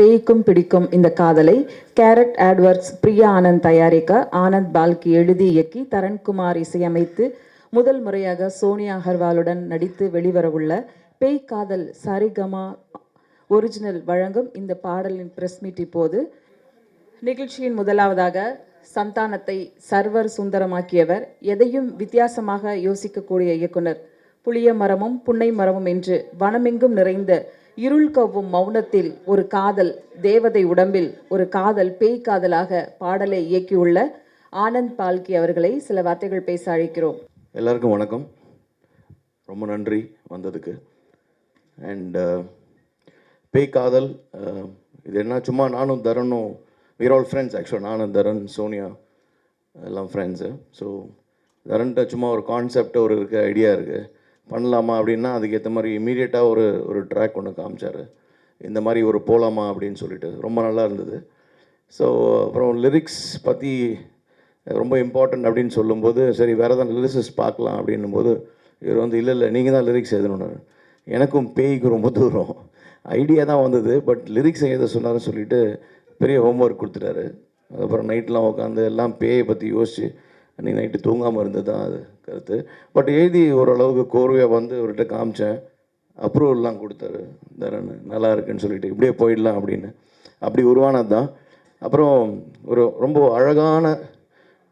பேய்க்கும் பிடிக்கும் இந்த காதலை கேரட் ஆட்வர்ட்ஸ் பிரியா ஆனந்த் தயாரிக்க ஆனந்த் பால்கி எழுதி இயக்கி தரண்குமார் இசையமைத்து முதல் முறையாக சோனியா அகர்வாலுடன் நடித்து வெளிவரவுள்ள பேய் காதல் சரிகமா ஒரிஜினல் வழங்கும் இந்த பாடலின் பிரஸ் மீட் இப்போது. நிகழ்ச்சியின் முதலாவதாக சந்தானத்தை சர்வர் சுந்தரமாக்கியவர் எதையும் வித்தியாசமாக யோசிக்கக்கூடிய இயக்குனர் புளிய மரமும் புன்னை மரமும் என்று வனமெங்கும் நிறைந்த இருள் கவ்வும் மௌனத்தில் ஒரு காதல் தேவதை உடம்பில் ஒரு காதல் பேய் காதலாக பாடலை இயக்கியுள்ள ஆனந்த் பால்கி அவர்களை சில வார்த்தைகள் பேச அழைக்கிறோம். எல்லாருக்கும் வணக்கம். ரொம்ப நன்றி வந்ததுக்கு. அண்ட் uh, பேய் காதல் uh, இது என்ன சும்மா நானும் தரணும். வீர் ஆல் ஃப்ரெண்ட்ஸ் ஆக்சுவலாக நானும் தரன் சோனியா எல்லாம் ஃப்ரெண்ட்ஸு ஸோ தரன்ட்ட சும்மா ஒரு கான்செப்ட் ஒரு இருக்க ஐடியா இருக்குது பண்ணலாமா அப்படின்னா அதுக்கேற்ற மாதிரி இமீடியட்டாக ஒரு ஒரு ட்ராக் ஒன்று காமிச்சார். இந்த மாதிரி ஒரு போகலாமா அப்படின்னு சொல்லிட்டு. ரொம்ப நல்லா இருந்தது. ஸோ அப்புறம் லிரிக்ஸ் பற்றி ரொம்ப இம்பார்ட்டன்ட் அப்படின்னு சொல்லும்போது சரி வேறு ஏதாவது லிரிக்ஸஸ் பார்க்கலாம் அப்படின்னும் போது இவர் வந்து இல்லை இல்லை நீங்கள் தான் லிரிக்ஸ் எழுதணும் எனக்கும் பேய்க்கு ரொம்ப தூரம். ஐடியா தான் வந்தது பட் லிரிக்ஸ் எழுத சொன்னார்னு சொல்லிட்டு பெரிய ஹோம்ஒர்க் கொடுத்துட்டாரு. அதுக்கப்புறம் நைட்லாம் உட்காந்து எல்லாம் பேயை பற்றி யோசிச்சு அன்றைக்கி நைட்டு தூங்காமல் இருந்தது தான் அது கருத்து. பட் எழுதி ஓரளவுக்கு கோர்வையாக வந்து அவர்கிட்ட காமிச்சேன். அப்ரூவல்லாம் கொடுத்தாரு. தரன் நல்லா இருக்குன்னு சொல்லிட்டு இப்படியே போயிடலாம் அப்படின்னு. அப்படி உருவானது தான் அப்புறம் ஒரு ரொம்ப அழகான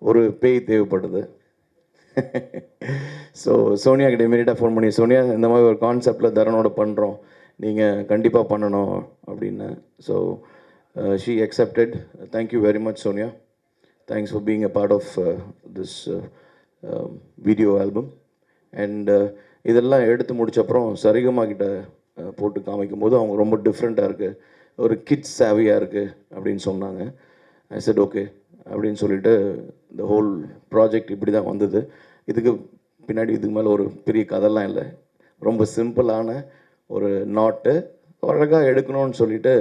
ஒரு பேய் தேவைப்படுது. ஸோ சோனியா கிட்ட இமீடியட்டாக ஃபோன் பண்ணி சோனியா இந்த மாதிரி ஒரு கான்செப்டில் தரனோட பண்ணுறோம் நீங்கள் கண்டிப்பாக பண்ணணும். அப்படின்னு. So she accepted thank you very much Sonia. Thanks for being a part of this video album and இதெல்லாம் எடுத்து முடிச்ச அப்புறம் சரிகமா கிட்ட uh, போட்டு காமிக்கும் போது அவங்க ரொம்ப டிஃப்ரெண்ட்டாக இருக்குது ஒரு கிட்ஸ் சேவியாக இருக்குது அப்படின்னு சொன்னாங்க. ஐ செட் ஓகே அப்படின்னு சொல்லிட்டு இந்த ஹோல் ப்ராஜெக்ட் இப்படி தான் வந்தது. இதுக்கு பின்னாடி இதுக்கு மேலே ஒரு பெரிய கதைலாம் இல்லை. ரொம்ப சிம்பிளான ஒரு நாட்டு அழகாக எடுக்கணும்னு சொல்லிட்டு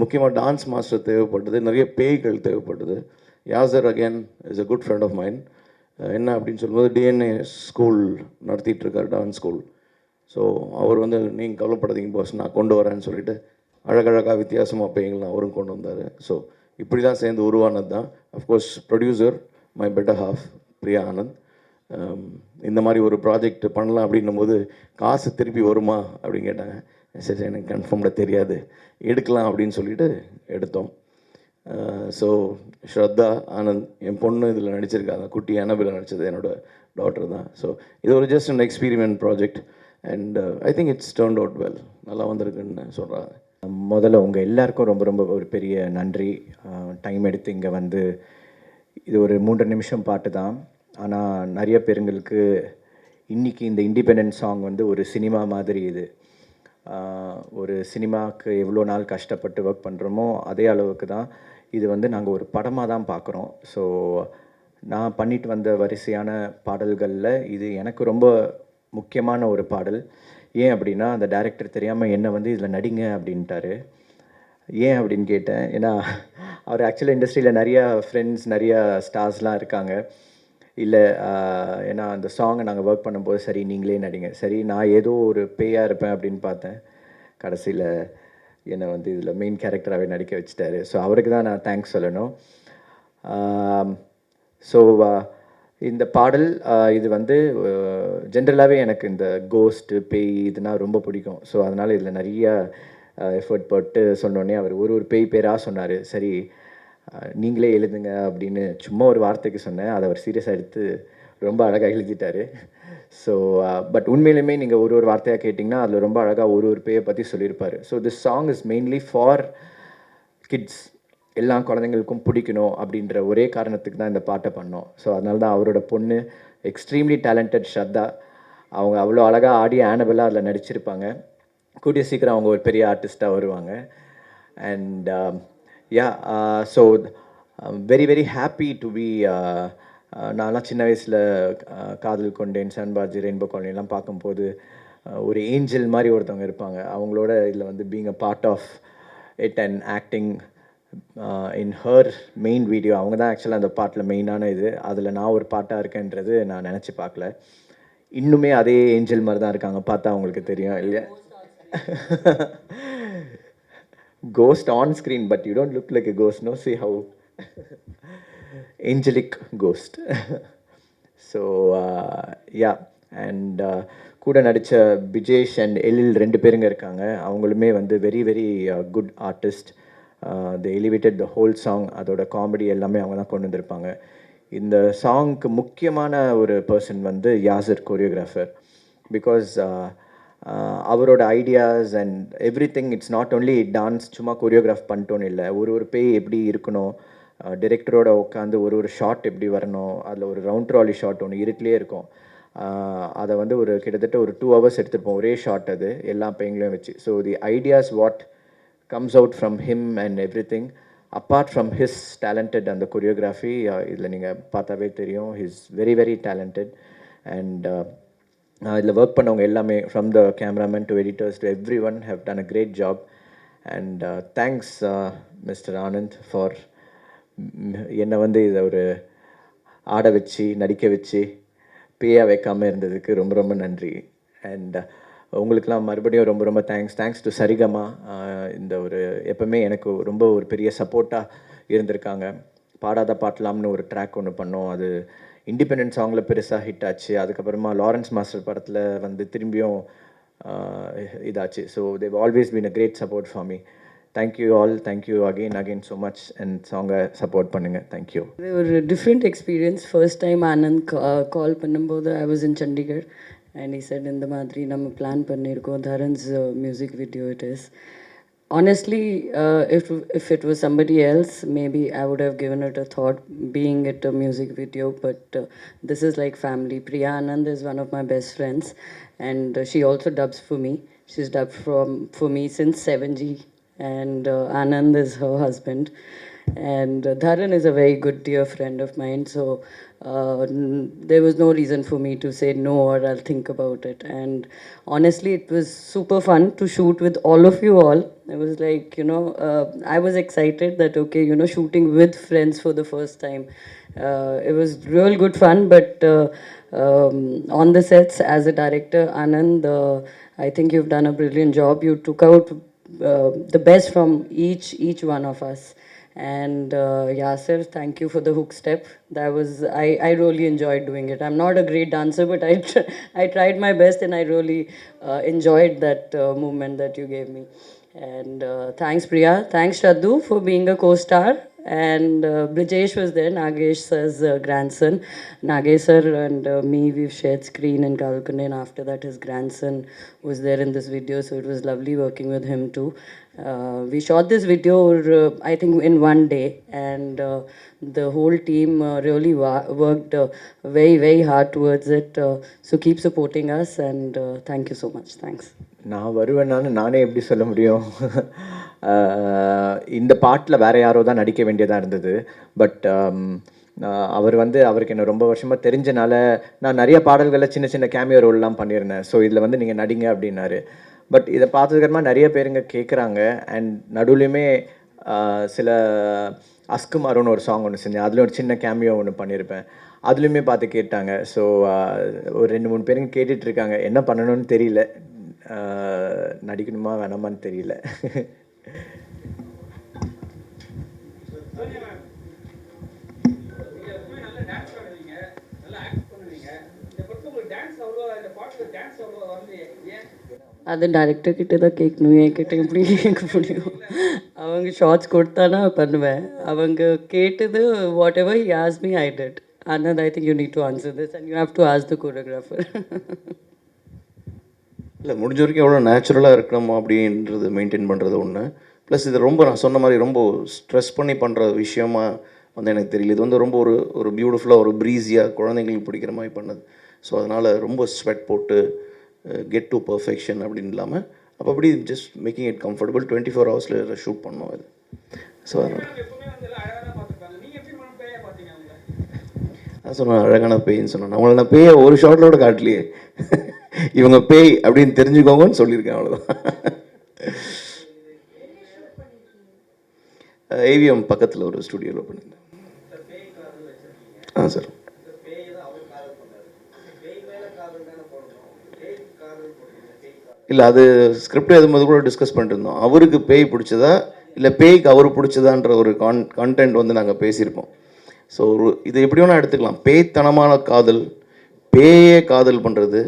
முக்கியமாக டான்ஸ் மாஸ்டர் தேவைப்பட்டது நிறைய பேய்கள் தேவைப்பட்டது. Yasar again is a good friend of mind என்ன அப்படின்னு சொல்லும்போது டிஎன்ஏ ஸ்கூல் நடத்திட்டுருக்கார் டான்ஸ் ஸ்கூல் ஸோ அவர் வந்து நீங்கள் கவலைப்படாதீங்க பாஸ் நான் கொண்டு வரேன்னு சொல்லிட்டு அழகழகாக வித்தியாசமாக பேய்கள்லாம் அவரும் கொண்டு வந்தார். ஸோ இப்படி தான் சேர்ந்து உருவானது தான். Of course producer my better half Priya Anand. இந்த மாதிரி ஒரு ப்ராஜெக்ட் பண்ணலாம் அப்படின்னும் போது காசு திருப்பி வருமா? அப்படின்னு கேட்டாங்க. சரி எனக்கு கன்ஃபார்ம்டாக தெரியாது. எடுக்கலாம் அப்படின்னு சொல்லிட்டு எடுத்தோம். ஸோ ஸ்ரத்தா ஆனந்த் என் பொண்ணு இதில் நடிச்சிருக்காங்க குட்டி அனபில் நடித்தது என்னோட டாட்டர் தான். ஸோ இது ஒரு just and experiment project and I think it's turn out well நல்லா வந்திருக்குன்னு சொல்கிறாங்க முதல்ல உங்கள் எல்லாருக்கும் ரொம்ப ரொம்ப ஒரு பெரிய நன்றி. டைம் எடுத்து இங்கே வந்து இது ஒரு மூன்று நிமிஷம் பாட்டு தான். ஆனால் நிறைய பேருங்களுக்கு இன்றைக்கி இந்த இண்டிபெண்டன்ஸ் சாங் வந்து ஒரு சினிமா மாதிரி இது. ஒரு சினிமாவுக்கு எவ்வளோ நாள் கஷ்டப்பட்டு ஒர்க் பண்ணுறோமோ அதே அளவுக்கு தான் இது வந்து நாங்கள் ஒரு படமாக தான் பார்க்குறோம் ஸோ நான் பண்ணிட்டு வந்த வரிசையான பாடல்களில் இது எனக்கு ரொம்ப முக்கியமான ஒரு பாடல். ஏன் அப்படின்னா அந்த டைரக்டர் தெரியாமல் என்னை வந்து இதில் நடிங்க அப்படின்ட்டாரு. ஏன் அப்படின்னு கேட்டேன். ஏன்னா அவர் ஆக்சுவலாக இண்டஸ்ட்ரியில் நிறையா ஃப்ரெண்ட்ஸ் நிறையா ஸ்டார்ஸ்லாம் இருக்காங்க. இல்லை ஏன்னா அந்த சாங்கை நாங்கள் ஒர்க் பண்ணும்போது சரி நீங்களே நடிங்க. சரி நான் ஏதோ ஒரு பேயாக இருப்பேன் அப்படின்னு பார்த்தேன். கடைசியில் என்னை வந்து இதில் மெயின் கேரக்டராகவே நடிக்க வச்சுட்டாரு. ஸோ அவருக்கு தான் நான் தேங்க்ஸ் சொல்லணும். ஸோ இந்த பாடல் இது வந்து ஜென்ரலாகவே எனக்கு இந்த கோஸ்ட்டு பேய் இதுனா ரொம்ப பிடிக்கும். ஸோ அதனால் இதில் நிறைய எஃபர்ட் போட்டு சொன்னோடனே அவர் ஒரு ஒரு பேய் பேராக சொன்னார். சரி நீங்களே எழுதுங்க அப்படின்னு சும்மா ஒரு வார்த்தைக்கு சொன்னேன். அதை அவர் சீரியஸாக எடுத்து ரொம்ப அழகாக எழுதிட்டாரு. ஸோ பட் உண்மையிலுமே நீங்கள் ஒரு ஒரு வார்த்தையாக கேட்டிங்கன்னா அதில் ரொம்ப அழகாக ஒரு ஒரு பேயை பற்றி சொல்லியிருப்பார். So this song is mainly for kids எல்லா குழந்தைங்களுக்கும் பிடிக்கணும் அப்படின்ற ஒரே காரணத்துக்கு தான் இந்த பாட்டை பண்ணோம். ஸோ அதனால தான் அவரோட பொண்ணு எக்ஸ்ட்ரீம்லி டேலண்டட் ஸ்ரத்தா. அவங்க அவ்வளோ அழகாக ஆடி ஆனபெல்லாம் அதில் நடிச்சிருப்பாங்க. கூடிய சீக்கிரம் அவங்க ஒரு பெரிய ஆர்டிஸ்ட்டாக வருவாங்க. And yeah so very very happy to be நான்லாம் சின்ன வயசில் காதல் கொண்டேன் சன்பாஜி ரெயின்போ காலனிலாம் பார்க்கும்போது uh, ஒரு ஏஞ்சல் மாதிரி ஒருத்தவங்க இருப்பாங்க. அவங்களோட இதில் வந்து being a part of it and acting in her main video அவங்க தான் ஆக்சுவலாக அந்த பாட்டில் மெயினான இது. அதில் நான் ஒரு பாட்டாக இருக்கேன்றது நான் நினச்சி பார்க்கல. இன்னுமே அதே ஏஞ்சல் மாதிரி தான் இருக்காங்க. பார்த்தா அவங்களுக்கு தெரியும். இல்லையா? ghost on screen, but you don't look like a ghost, no? See how angelic ghost. So yeah and uh, கூட நடித்த பிஜேஷ் அண்ட் எழில் ரெண்டு பேருங்க இருக்காங்க. அவங்களுமே வந்து very very good artist the elevated the whole song அதோட காமெடி எல்லாமே அவங்க தான் கொண்டு வந்திருப்பாங்க. இந்த சாங்க்கு முக்கியமான ஒரு பர்சன் வந்து யாசர் கொரியோகிராஃபர் பிகாஸ் அவரோட ideas and every thing it's not only dance சும்மா கொரியோகிராஃப் பண்ணிட்டோன்னு இல்லை. ஒரு ஒரு பேய் எப்படி இருக்கணும் டிரெக்டரோட உட்காந்து ஒரு ஒரு ஷாட் எப்படி வரணும் அதில் ஒரு ரவுண்ட் ட்ராலி ஷாட் ஒன்று இருட்டிலே இருக்கும். அதை வந்து ஒரு கிட்டத்தட்ட ஒரு டூ ஹவர்ஸ் எடுத்துருப்போம் ஒரே ஷாட் அது எல்லா பெயிங்லையும் வச்சு. So the ideas what comes out from him and every thing apart from his talented அந்த கொரியோகிராஃபி இதில் நீங்கள் பார்த்தாவே தெரியும் his very very talented and இதில் ஒர்க் பண்ணவங்க எல்லாமே from the cameraman to editors to every one have done a great job and thanks mister Anand for என்னை வந்து இதை ஒரு ஆட வச்சு நடிக்க வச்சு பேயாக வைக்காமல் இருந்ததுக்கு ரொம்ப ரொம்ப நன்றி. அண்ட் uh, உங்களுக்கெல்லாம் மறுபடியும் ரொம்ப ரொம்ப தேங்க்ஸ் தேங்க்ஸ் டு சரிகமா இந்த ஒரு எப்பவுமே எனக்கு ரொம்ப ஒரு பெரிய சப்போர்ட்டாக இருந்திருக்காங்க. பாடாத பாட்டலாம்னு ஒரு ட்ராக் ஒன்று பண்ணோம். அது இண்டிபெண்டன்ஸ் சாங்கில் பெருசாக ஹிட் ஆச்சு. அதுக்கப்புறமா லாரன்ஸ் மாஸ்டர் படத்தில் வந்து திரும்பியும் இதாச்சு. So they've always been a great support for me thank you all thank you again again so much and சாங்கை சப்போர்ட் பண்ணுங்கள் தேங்க்யூ இது ஒரு different experience first time Anand call பண்ணும்போது I was in Chandigarh and he said இந்த மாதிரி நம்ம plan பண்ணியிருக்கோம். தரன்ஸ் music video it is honestly uh, if if it was somebody else maybe i would have given it a thought being it a music video but uh, this is like family. Priya anand is one of my best friends and uh, she also dubs for me. She's dubbed from for me since 7g and uh, anand is her husband and uh, Dharan is a very good dear friend of mine, so uh, there was no reason for me to say no or I'll think about it. And honestly, it was super fun to shoot with all of you all. It was like, you know, uh, I was excited that, okay, you know, shooting with friends for the first time. Uh, it was real good fun, but uh, um, on the sets as a director, Anand, uh, I think you've done a brilliant job. You took out uh, the best from each each one of us. And uh, Yasir, thank you for the hook step. That was I, I really enjoyed doing it. I'm not a great dancer, but I tr- I tried my best and I really uh, enjoyed that uh, movement that you gave me. And uh, thanks Priya, thanks Shraddu for being a co-star. And uh, Brijesh was there, Nagesh sir's uh, grandson. Nagesh sir and uh, me, we've shared screen in Kalkunde, and after that, his grandson was there in this video, so it was lovely working with him too. Uh, we shot this video, uh, I think, in one day, and uh, the whole team uh, really wa- worked uh, very, very hard towards it. Uh, so keep supporting us, and uh, thank you so much. Thanks. நான் வருவேன்னான்னு நானே எப்படி சொல்ல முடியும் ஆஹ் இந்த பாட்டில் வேறு யாரோ தான் நடிக்க வேண்டியதாக இருந்தது. பட் um, அவர் வந்து அவருக்கு என்ன ரொம்ப வருஷமாக தெரிஞ்சனால நான் நிறைய பாடல்களில் சின்ன சின்ன கேமியோ ரோல்லாம் பண்ணியிருந்தேன். ஸோ இதில் வந்து நீங்கள் நடிங்க அப்படின்னாரு. பட் இதை பார்த்ததுக்கப்புறமா நிறைய பேருங்க கேட்குறாங்க அண்ட் நடுவுலையுமே சில அஸ்குமாரோன்னு ஒரு சாங் ஒன்று செஞ்சேன். அதில் ஒரு சின்ன கேமியோ ஒன்று பண்ணியிருப்பேன். அதுலேயுமே பார்த்து கேட்டாங்க. ஸோ ஒரு ரெண்டு மூணு பேருங்க கேட்டுட்ருக்காங்க என்ன பண்ணணும்னு தெரியல. நடிக்கணுமா வேணாமான்னு தெரியல. அது டைரக்டர் கிட்ட தான் கேட்கணும். என்கிட்ட எப்படி கேட்க முடியும்? அவங்க ஷார்ட்ஸ் கொடுத்தா நான் பண்ணுவேன். அவங்க கேட்டது whatever he ask me I did and I think you need to answer this and you have to ask the choreographer இல்லை முடிஞ்ச வரைக்கும் எவ்வளோ நேச்சுரலாக இருக்கணும் அப்படின்றது மெயின்டைன் பண்ணுறது ஒன்று ப்ளஸ் இது ரொம்ப நான் சொன்ன மாதிரி ரொம்ப ஸ்ட்ரெஸ் பண்ணி பண்ணுற விஷயமா வந்து எனக்கு தெரியல. இது வந்து ரொம்ப ஒரு ஒரு பியூட்டிஃபுல்லாக ஒரு ப்ரீஸியாக குழந்தைங்களுக்கு பிடிக்கிற மாதிரி பண்ணது. ஸோ அதனால் ரொம்ப ஸ்வெட் போட்டு கெட் டு பர்ஃபெக்ஷன் அப்படின்னு இல்லாமல் அப்போ அப்படி just making it comfortable twenty four ஹவர்ஸில் ஷூட் பண்ணோம் இது. ஸோ அதனால். நான் சொன்னேன் அழகான பேயின்னு சொன்னேன். அவங்கள நான் பேய ஒரு ஷார்ட்டில் கூட காட்டலையே. இவங்க பேய் அப்படின்னு தெரிஞ்சுக்கோங்கன்னு சொல்லியிருக்கேன் அவ்வளோதான் ஏவிஎம் பக்கத்தில் ஒரு ஸ்டுடியோவில் பண்ணியிருந்தேன் ஆ சார் இல்லை அது ஸ்கிரிப்ட் எழுதும்போது கூட டிஸ்கஸ் பண்ணிட்டு இருந்தோம். அவருக்கு பேய் பிடிச்சதா இல்லை பேய்க்கு அவர் பிடிச்சதான்ற ஒரு கான் கான்டென்ட் வந்து நாங்கள் பேசியிருப்போம். ஸோ ஒரு இது எப்படி வேணால் எடுத்துக்கலாம். பேய்த்தனமான காதல் பேயே காதல் பண்ணுறது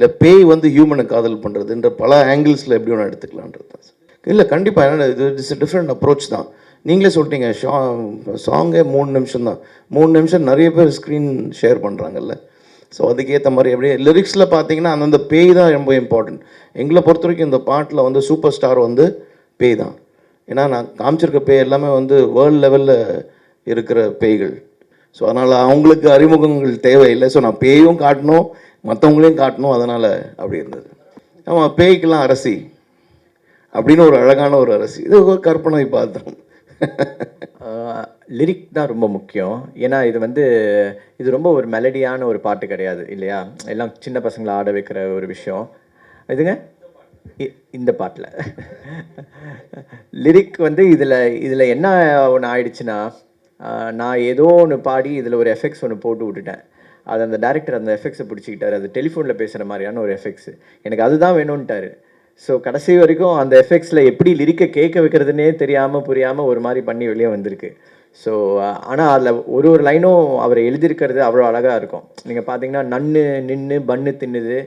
இல்லை பேய் வந்து ஹியூமனை காதல் பண்ணுறதுன்ற பல ஆங்கிள்ஸில் எப்படி வேணால் எடுத்துக்கலான்றது தான் இல்லை கண்டிப்பாக என்ன இது இட்ஸ் டிஃப்ரெண்ட் அப்ரோச் தான். நீங்களே சொல்லிட்டீங்க ஷா சாங்கே மூணு நிமிஷம் தான். மூணு நிமிஷம் நிறைய பேர் ஸ்க்ரீன் ஷேர் பண்ணுறாங்கல்ல ஸோ அதுக்கேற்ற மாதிரி அப்படியே லிரிக்ஸில் பார்த்தீங்கன்னா அந்தந்த பேய் தான் ரொம்ப இம்பார்ட்டன்ட் எங்களை பொறுத்த வரைக்கும் இந்த பாட்டில் வந்து சூப்பர் ஸ்டார் வந்து பேய் தான். ஏன்னா நான் காமிச்சிருக்க பேய் எல்லாமே வந்து வேர்ல்டு லெவலில் இருக்கிற பேய்கள். ஸோ அதனால் அவங்களுக்கு அறிமுகங்கள் தேவையில்லை. ஸோ நான் பேயும் காட்டணும் மற்றவங்களையும் காட்டணும் அதனால் அப்படி இருந்தது. ஆமாம் பேய்க்கெல்லாம் அரசி அப்படின்னு ஒரு அழகான ஒரு அரசி. இது ஒரு கற்பனை பார்த்தோம் லிரிக் தான் ரொம்ப முக்கியம். ஏன்னா இது வந்து இது ரொம்ப ஒரு மெலடியான ஒரு பாட்டு கிடையாது இல்லையா? எல்லாம் சின்ன பசங்களை ஆட வைக்கிற ஒரு விஷயம். இதுங்க? இ- இந்த பாட்டில். லிரிக் வந்து இதில் இதில் என்ன ஒன்று ஆயிடுச்சுன்னா நான் ஏதோ ஒன்று பாடி இதில் ஒரு எஃபெக்ட்ஸ் ஒன்று போட்டு விட்டுட்டேன். அது அந்த டேரக்டர் அந்த எஃபெக்ட்ஸை பிடிச்சிக்கிட்டாரு. அது டெலிஃபோனில் பேசுகிற மாதிரியான ஒரு எஃபெக்ட்ஸ் எனக்கு அதுதான் வேணும்ன்ட்டாரு ஸோ கடைசி வரைக்கும் அந்த எஃபெக்ட்ஸில் எப்படி லிரிக்கை கேட்க வைக்கிறதுனே தெரியாமல் புரியாமல் ஒரு மாதிரி பண்ணி வெளியே வந்திருக்கு. ஸோ ஆனால் அதில் ஒரு ஒரு லைனும் அவர் எழுதியிருக்கிறது அவ்வளோ அழகாக இருக்கும். நீங்கள் பார்த்தீங்கன்னா நன்னு நின்று பன்னு தின்னுது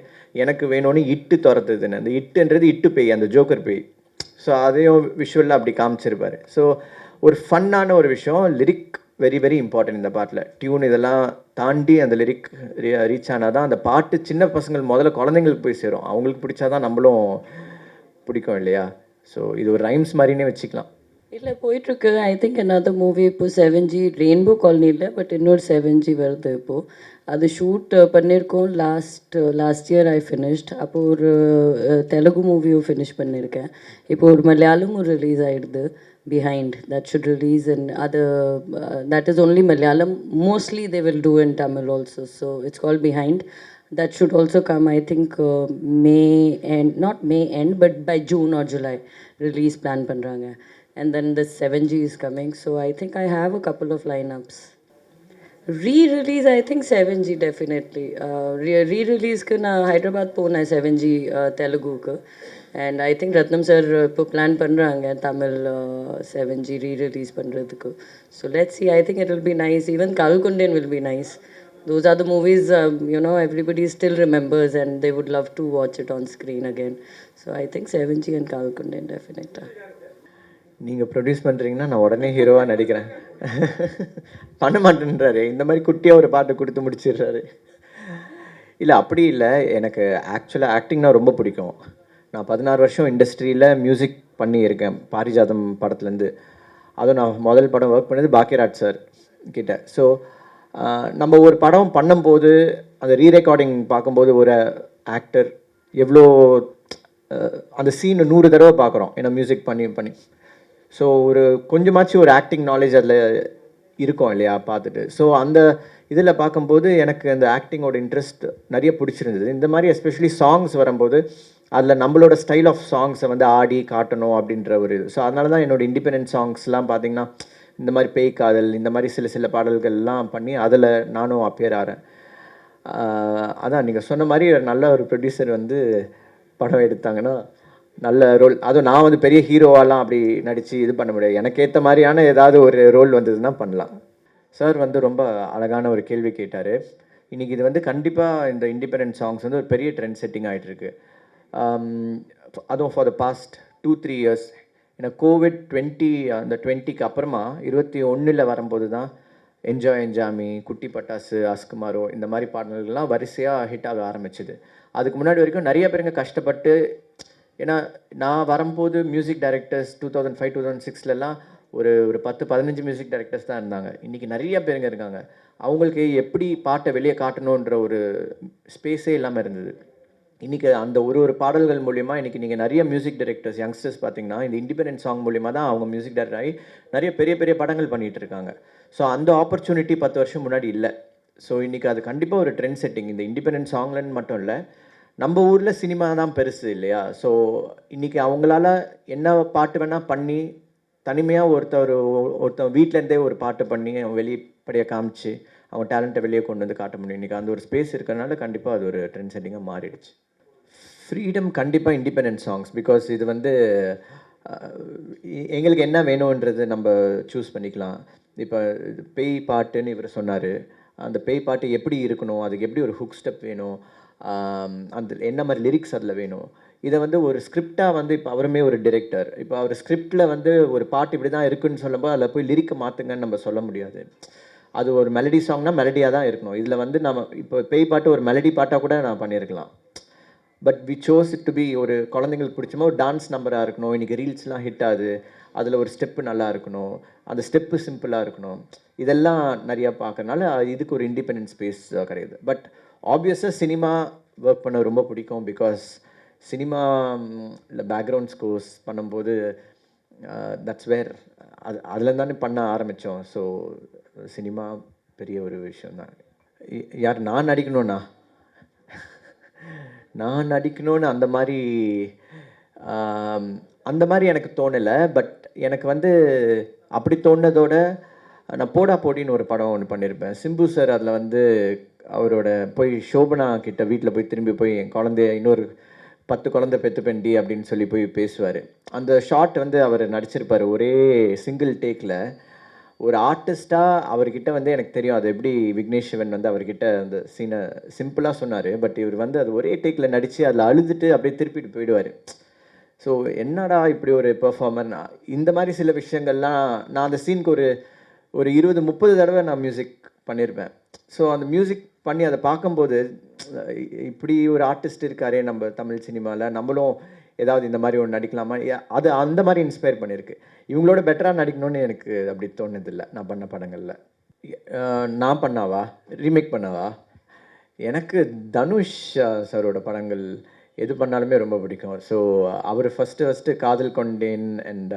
எனக்கு வேணும்னு இட்டு துரத்துதுன்னு. அந்த இட்டுன்றது இட்டு பேய் அந்த ஜோக்கர் பேய். ஸோ அதையும் விஷுவலில் அப்படி காமிச்சிருப்பார். ஸோ ஒரு ஃபன்னான ஒரு விஷயம் லிரிக் வெரி வெரி இம்பார்ட்டன்ட் இந்த பாட்டில். டியூன் இதெல்லாம் தாண்டி அந்த லிரிக் ரீச் ஆனால் தான் அந்த பாட்டு சின்ன பசங்கள் முதல்ல குழந்தைங்களுக்கு போய் சேரும். அவங்களுக்கு பிடிச்சா தான் நம்மளும் பிடிக்கும் இல்லையா? ஸோ இது ஒரு ரைம்ஸ் மாதிரினே வச்சுக்கலாம். இல்லை போயிட்டுருக்கு. ஐ திங்க் another மூவி இப்போது செவன் ஜி ரெயின்போ காலனி இல்லை பட் இன்னொரு செவன் ஜி வருது இப்போது அது ஷூட் பண்ணியிருக்கோம் last last year I finished அப்போ ஒரு தெலுங்கு மூவியும் ஃபினிஷ் பண்ணியிருக்கேன் இப்போ ஒரு மலையாளமும் ரிலீஸ் ஆகிடுது behind that should release in அது that is only Malayalam. Mostly they will do in Tamil also so it's call behind that should also come i think uh, may end not may end but by june or july release plan பண்றாங்க. And then the 7g is coming. So i think i have a couple of lineups. Re release I think seven G definitely ரீரிலீஸ்க்கு நான் ஹைதராபாத் போனேன் seven G தெலுங்குக்கு and I think Ratnam sir இப்போ plan பண்ணுறாங்க Tamil seven G rerelease பண்ணுறதுக்கு so let's see I think it will be nice even கல்குண்டன் will be nice those are the movies you know everybody still remembers and they would love to watch it on screen again so I think seven G and கல்குண்டன் டெஃபினெட்டாக நீங்கள் produce பண்ணுறீங்கன்னா நான் உடனே ஹீரோவாக நடிக்கிறேன் பண்ண மாட்டேன்றாரு. இந்த மாதிரி குட்டியாக ஒரு பாட்டு கொடுத்து முடிச்சிடுறாரு. இல்லை அப்படி இல்லை. எனக்கு ஆக்சுவலாக ஆக்டிங்னா ரொம்ப பிடிக்கும். நான் பதினாறு வருஷம் இண்டஸ்ட்ரியில் மியூசிக் பண்ணியிருக்கேன். பாரிஜாதம் படத்துலேருந்து. அதுவும் நான் முதல் படம் ஒர்க் பண்ணது பாக்கியராஜ் சார் கிட்ட. ஸோ நம்ம ஒரு படம் பண்ணும்போது அந்த ரீ ரெக்கார்டிங் பார்க்கும்போது ஒரு ஆக்டர் எவ்வளோ அந்த சீனை நூறு தடவை பார்க்குறோம். ஏன்னா மியூசிக் பண்ணி பண்ணி. ஸோ ஒரு கொஞ்சமாச்சும் ஒரு ஆக்டிங் நாலேஜ் அதில் இருக்கும் இல்லையா பார்த்துட்டு. ஸோ அந்த இதில் பார்க்கும்போது எனக்கு அந்த ஆக்டிங்கோட இன்ட்ரெஸ்ட் நிறைய பிடிச்சிருந்தது. இந்த மாதிரி எஸ்பெஷலி சாங்ஸ் வரும்போது அதில் நம்மளோட ஸ்டைல் ஆஃப் சாங்ஸை வந்து ஆடி காட்டணும் அப்படின்ற ஒரு இது. ஸோ அதனால தான் என்னோட இண்டிபெண்டன்ட் சாங்ஸ்லாம் பார்த்திங்கன்னா இந்த மாதிரி பேய் காதல் இந்த மாதிரி சில சில பாடல்கள்லாம் பண்ணி அதில் நானும் அப்பேர் ஆகிறேன் அதான் நீங்கள் சொன்ன மாதிரி நல்ல ஒரு ப்ரொடியூசர் வந்து படம் எடுத்தாங்கன்னா நல்ல ரோல் அதுவும் நான் வந்து பெரிய ஹீரோவாலாம் அப்படி நடித்து இது பண்ண முடியாது. எனக்கு ஏற்ற மாதிரியான ஏதாவது ஒரு ரோல் வந்ததுன்னா பண்ணலாம். சார் வந்து ரொம்ப அழகான ஒரு கேள்வி கேட்டார். இன்றைக்கி இது வந்து கண்டிப்பாக இந்த இண்டிபெண்டன்ட் சாங்ஸ் வந்து ஒரு பெரிய ட்ரெண்ட் செட்டிங் ஆகிட்டுருக்கு அதுவும் for the past two three years ஏன்னா கோவிட் டுவெண்ட்டி அந்த டுவெண்ட்டிக்கு அப்புறமா இருபத்தி ஒன்றில் வரும்போது தான் என்ஜாய் என்ஜாமி குட்டி பட்டாசு அஸ்குமாரோ இந்த மாதிரி பாடல்கள்லாம் வரிசையாக ஹிட் ஆக ஆரம்பிச்சிது. அதுக்கு முன்னாடி வரைக்கும் நிறைய பேருங்க கஷ்டப்பட்டு ஏன்னா நான் வரும்போது music directors two thousand five two thousand சிக்ஸ்லலாம் ஒரு ஒரு பத்து பதினஞ்சு மியூசிக் டைரக்டர்ஸ் தான் இருந்தாங்க. இன்றைக்கி நிறைய பேருங்க இருக்காங்க. அவங்களுக்கு எப்படி பாட்டை வெளியே காட்டணுன்ற ஒரு ஸ்பேஸே இல்லாமல் இருந்தது. இன்றைக்கி அந்த ஒரு ஒரு பாடல்கள் மூலிமா இன்றைக்கி நீங்கள் நிறைய மியூசிக் டைரக்டர்ஸ் யங்ஸ்டர்ஸ் பார்த்தீங்கன்னா இந்த இண்டிபெண்டன்ட் சாங் மூலிமா தான் அவங்க மியூசிக் டைரக்டர் ஆகி நிறைய பெரிய பெரிய படங்கள் பண்ணிகிட்டு இருக்காங்க. ஸோ அந்த ஆப்பர்ச்சுனிட்டி பத்து வருஷம் முன்னாடி இல்லை. ஸோ இன்றைக்கி அது கண்டிப்பாக ஒரு ட்ரெண்ட் செட்டிங் இந்த இண்டிபெண்டன்ட் சாங்லன்னு மட்டும் இல்லை. நம்ம ஊரில் சினிமா தான் பெருசு இல்லையா? ஸோ இன்றைக்கி அவங்களால என்ன பாட்டு வேணால் பண்ணி தனிமையாக ஒருத்தர் ஒருத்தன் வீட்டிலேருந்தே ஒரு பாட்டு பண்ணி அவன் வெளிப்படையாக காமிச்சு அவங்க டேலண்ட்டை வெளியே கொண்டு வந்து காட்ட முடியும். இன்றைக்கி அந்த ஒரு ஸ்பேஸ் இருக்கிறனால கண்டிப்பாக அது ஒரு ட்ரெண்ட் செட்டிங்காக மாறிடுச்சு. ஃப்ரீடம் கண்டிப்பாக இண்டிபெண்டன்ட் சாங்ஸ் பிகாஸ் இது வந்து எங்களுக்கு என்ன வேணுன்றது நம்ம சூஸ் பண்ணிக்கலாம். இப்போ பேய் பாட்டுன்னு இவர் சொன்னார். அந்த பேய் பாட்டு எப்படி இருக்கணும்? அதுக்கு எப்படி ஒரு ஹுக் ஸ்டெப் வேணும்? அந்த என்ன மாதிரி லிரிக்ஸ் அதில் வேணும். இதை வந்து ஒரு ஸ்கிரிப்டாக வந்து இப்போ அவருமே ஒரு டிரெக்டர் இப்போ அவர் ஸ்கிரிப்டில் வந்து ஒரு பாட்டு இப்படி தான் இருக்குன்னு சொல்லும்போது அதில் போய் லிரிக்கை மாற்றுங்கன்னு நம்ம சொல்ல முடியாது. அது ஒரு மெலடி சாங்னா மெலடியாக தான் இருக்கணும். இதில் வந்து நம்ம இப்போ பேய் பாட்டு ஒரு மெலடி பாட்டாக கூட நான் பண்ணியிருக்கலாம். But we chose it to be ஒரு குழந்தைங்களுக்கு பிடிச்சமா ஒரு டான்ஸ் நம்பராக இருக்கணும். இன்றைக்கி ரீல்ஸ்லாம் ஹிட் ஆகுது. அதில் ஒரு ஸ்டெப்பு நல்லா இருக்கணும். அந்த ஸ்டெப்பு சிம்பிளாக இருக்கணும். இதெல்லாம் நிறையா பார்க்கறனால இதுக்கு ஒரு இண்டிபெண்டன்ஸ் ஸ்பேஸ் கிடையாது. பட் ஆப்வியஸாக சினிமா ஒர்க் பண்ண ரொம்ப பிடிக்கும் பிகாஸ் சினிமா இல்லை பேக்ரவுண்ட் ஸ்கோர்ஸ் பண்ணும்போது தட்ஸ் வேர் அது அதில் தானே பண்ண ஆரம்பித்தோம் ஸோ சினிமா பெரிய ஒரு விஷயம் தான். யார் நான் நடிக்கணும்னா? நான் நடிக்கணும்னு அந்த மாதிரி அந்த மாதிரி எனக்கு தோணலை. பட் எனக்கு வந்து அப்படி தோணுனதோட நான் போடா போடின்னு ஒரு படம் ஒன்று பண்ணியிருப்பேன் சிம்பு சார் அதில் வந்து அவரோட போய் சோபனா கிட்ட வீட்டில் போய் திரும்பி போய் என் குழந்தைய இன்னொரு பத்து குழந்தை பெத்து பெண்டி அப்படின்னு சொல்லி போய் பேசுவார். அந்த ஷாட் வந்து அவர் நடிச்சிருப்பார். ஒரே சிங்கிள் டேக்கில் ஒரு ஆர்டிஸ்ட்டாக அவர்கிட்ட வந்து எனக்கு தெரியும். அது எப்படி விக்னேஷ் சிவன் வந்து அவர்கிட்ட அந்த சீனை சிம்பிளாக சொன்னார். பட் இவர் வந்து அது ஒரே டேக்கில் நடித்து அதில் அழுதுட்டு அப்படியே திருப்பிட்டு போயிடுவார். ஸோ என்னடா இப்படி ஒரு பெர்ஃபார்மர் இந்த மாதிரி சில விஷயங்கள்லாம் நான் அந்த சீனுக்கு ஒரு ஒரு இருபது முப்பது தடவை நான் மியூசிக் பண்ணியிருப்பேன் ஸோ அந்த மியூசிக் பண்ணி அதை பார்க்கும்போது இப்படி ஒரு ஆர்டிஸ்ட் இருக்காரே நம்ம தமிழ் சினிமாவில் நம்மளும் ஏதாவது இந்த மாதிரி ஒன்று நடிக்கலாமா? அது அந்த மாதிரி இன்ஸ்பயர் பண்ணியிருக்கு. இவங்களோட பெட்டராக நடிக்கணும்னு எனக்கு அப்படி தோணுதில்லை நான் பண்ண படங்களில். நான் பண்ணாவா? ரீமேக் பண்ணாவா? எனக்கு தனுஷ் சாரோட படங்கள் எது பண்ணாலுமே ரொம்ப பிடிக்கும். ஸோ அவர் ஃபஸ்ட்டு ஃபஸ்ட்டு காதல் கொண்டேன் அண்ட்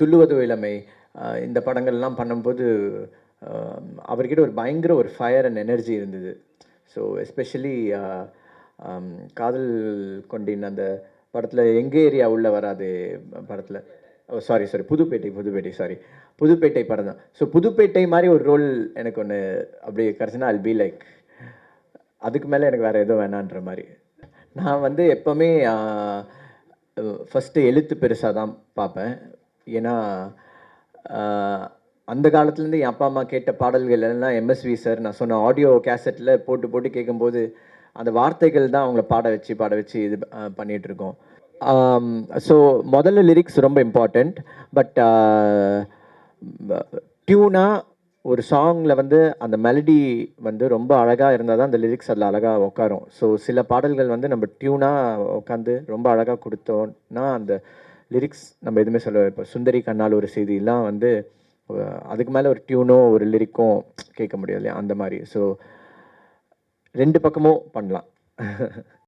துள்ளுவது இளமை இந்த படங்கள்லாம் பண்ணும்போது Um, அவர்கிட்ட ஒரு பயங்கர ஒரு ஃபயர் அண்ட் எனர்ஜி இருந்தது. ஸோ எஸ்பெஷலி uh, um, காதல் கொண்டின் அந்த படத்தில் எங்கள் ஏரியா உள்ளே வராது படத்தில். ஓ sorry sorry Pudhupettai Pudhupettai sorry Pudhupettai படம் தான். ஸோ புதுப்பேட்டை மாதிரி ஒரு ரோல் எனக்கு ஒன்று அப்படி கிடச்சுன்னா அல் பி லைக் அதுக்கு மேலே எனக்கு வேறு எதுவும் வேணான்ற மாதிரி. நான் வந்து எப்போவுமே ஃபஸ்ட்டு uh, எழுத்து பெருசாக தான் பார்ப்பேன். ஏன்னா uh, அந்த காலத்துலேருந்து என் அப்பா அம்மா கேட்ட பாடல்கள் எல்லாம் எம்எஸ்வி சார் நான் சொன்ன ஆடியோ கேசட்டில் போட்டு போட்டு கேட்கும்போது அந்த வார்த்தைகள் தான் அவங்கள பாட வச்சு பாட வச்சு இது பண்ணிகிட்ருக்கோம் ஸோ முதல்ல லிரிக்ஸ் ரொம்ப இம்பார்ட்டண்ட் பட் டியூனாக ஒரு சாங்கில் வந்து அந்த மெலடி வந்து ரொம்ப அழகாக இருந்தால் தான் அந்த லிரிக்ஸ் அதில் அழகாக உட்காரும் ஸோ சில பாடல்கள் வந்து நம்ம டியூனாக உட்காந்து ரொம்ப அழகாக கொடுத்தோம்னா அந்த லிரிக்ஸ் நம்ம எதுவுமே சொல்ல இப்போ சுந்தரி கண்ணால் ஒரு செய்தியெல்லாம் வந்து அதுக்கு மேலே ஒரு டியூனோ ஒரு லிரிக்கும் கேட்க முடியாது இல்லையா? அந்த மாதிரி. ஸோ ரெண்டு பக்கமும் பண்ணலாம்.